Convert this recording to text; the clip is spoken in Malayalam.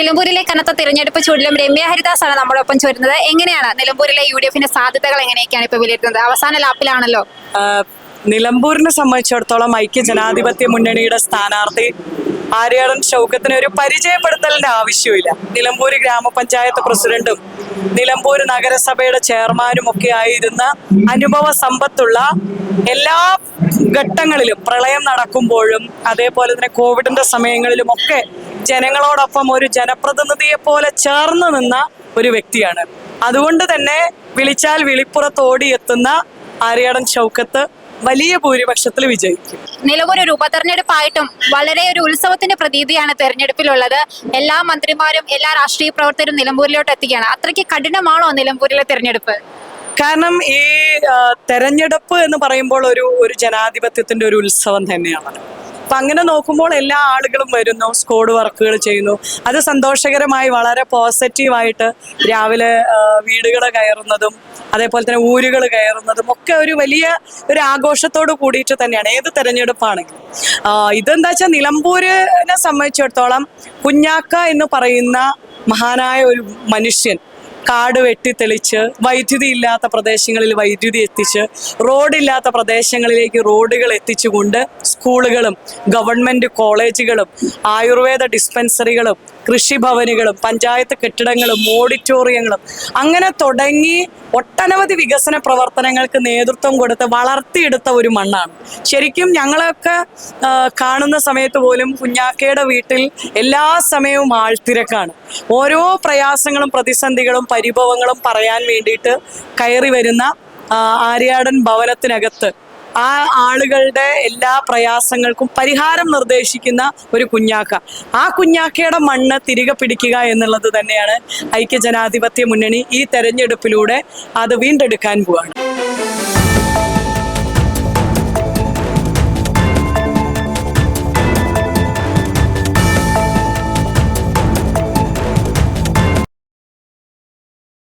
നിലമ്പൂരിലെ കനത്ത തിരഞ്ഞെടുപ്പ് ചൂടിലും രമ്യ ഹരിദാസ് ആണ് നമ്മളൊപ്പം ചേരുന്നത്. എങ്ങനെയാണ് നിലമ്പൂരിലെ യു ഡി എഫിന്റെ സാധ്യതകൾ എങ്ങനെയൊക്കെയാണ് ഇപ്പൊ വിലയിരുത്തുന്നത്? അവസാന ലാപ്പിലാണല്ലോ. നിലമ്പൂരിനെ സംബന്ധിച്ചിടത്തോളം ഐക്യ ജനാധിപത്യ മുന്നണിയുടെ സ്ഥാനാർത്ഥി ആര്യാടൻ ഷൗക്കത്തിന് ഒരു പരിചയപ്പെടുത്തലിന്റെ ആവശ്യമില്ല നിലമ്പൂർ ഗ്രാമപഞ്ചായത്ത് പ്രസിഡന്റും നിലമ്പൂർ നഗരസഭയുടെ ചെയർമാനും ഒക്കെ ആയിരുന്ന അനുഭവ സമ്പത്തുള്ള എല്ലാ ഘട്ടങ്ങളിലും പ്രളയം നടക്കുമ്പോഴും അതേപോലെ തന്നെ കോവിഡിന്റെ സമയങ്ങളിലും ഒക്കെ ജനങ്ങളോടൊപ്പം ഒരു ജനപ്രതിനിധിയെ പോലെ ചേർന്ന് നിന്ന ഒരു വ്യക്തിയാണ്. അതുകൊണ്ട് തന്നെ വിളിച്ചാൽ വിളിപ്പുറത്തോടി എത്തുന്ന ആര്യാടൻ ഷൗക്കത്ത് വലിയ ഭൂരിപക്ഷത്തിൽ വിജയിക്കും. നിലമ്പൂർ ഒരു ഉപതെരഞ്ഞെടുപ്പായിട്ടും വളരെ ഒരു ഉത്സവത്തിന്റെ പ്രതീതിയാണ് തെരഞ്ഞെടുപ്പിലുള്ളത്. എല്ലാ മന്ത്രിമാരും എല്ലാ രാഷ്ട്രീയ പ്രവർത്തകരും നിലമ്പൂരിലോട്ട് എത്തിക്കുകയാണ് അത്രയ്ക്ക് കഠിനമാണോ നിലമ്പൂരിലെ തെരഞ്ഞെടുപ്പ്? കാരണം ഈ തെരഞ്ഞെടുപ്പ് എന്ന് പറയുമ്പോൾ ഒരു ഒരു ജനാധിപത്യത്തിന്റെ ഒരു ഉത്സവം തന്നെയാണ്. അപ്പൊ അങ്ങനെ നോക്കുമ്പോൾ എല്ലാ ആളുകളും വരുന്നു സ്കോഡ് വർക്കുകൾ ചെയ്യുന്നു. അത് സന്തോഷകരമായി വളരെ പോസിറ്റീവായിട്ട് രാവിലെ വീടുകൾ കയറുന്നതും അതേപോലെ തന്നെ ഊരുകൾ കയറുന്നതും ഒക്കെ ഒരു വലിയ ഒരു ആഘോഷത്തോട് കൂടിയിട്ട് തന്നെയാണ്. ഏത് തെരഞ്ഞെടുപ്പാണെങ്കിലും. ഇതെന്താ വെച്ചാൽ നിലമ്പൂരിനെ സംബന്ധിച്ചിടത്തോളം കുഞ്ഞാക്ക എന്ന് പറയുന്ന മഹാനായ ഒരു മനുഷ്യൻ കാട് വെട്ടിത്തെളിച്ച് വൈദ്യുതി ഇല്ലാത്ത പ്രദേശങ്ങളിൽ വൈദ്യുതി എത്തിച്ച് റോഡില്ലാത്ത പ്രദേശങ്ങളിലേക്ക് റോഡുകൾ എത്തിച്ചുകൊണ്ട് സ്കൂളുകളും ഗവൺമെന്റ് കോളേജുകളും ആയുർവേദ ഡിസ്പെൻസറികളും കൃഷിഭവനുകളും പഞ്ചായത്ത് കെട്ടിടങ്ങളും ഓഡിറ്റോറിയങ്ങളും അങ്ങനെ തുടങ്ങി ഒട്ടനവധി വികസന പ്രവർത്തനങ്ങൾക്ക് നേതൃത്വം കൊടുത്ത് വളർത്തിയെടുത്ത ഒരു മണ്ണാണ്. ശരിക്കും ഞങ്ങളൊക്കെ കാണുന്ന സമയത്ത് പോലും കുഞ്ഞാക്കയുടെ വീട്ടിൽ എല്ലാ സമയവും ആൾത്തിരക്കാണ്. ഓരോ പ്രയാസങ്ങളും പ്രതിസന്ധികളും പരിഭവങ്ങളും പറയാൻ വേണ്ടിയിട്ട് കയറി വരുന്ന ആര്യാടൻ ഭവനത്തിനകത്ത് ആ ആളുകളുടെ എല്ലാ പ്രയാസങ്ങൾക്കും പരിഹാരം നിർദ്ദേശിക്കുന്ന ഒരു കുഞ്ഞാക്ക. ആ കുഞ്ഞാക്കയുടെ മണ്ണ് തിരികെ പിടിക്കുക എന്നുള്ളത് തന്നെയാണ് ഐക്യജനാധിപത്യ മുന്നണി ഈ തെരഞ്ഞെടുപ്പിലൂടെ അത് വീണ്ടെടുക്കാൻ പോവാണ്.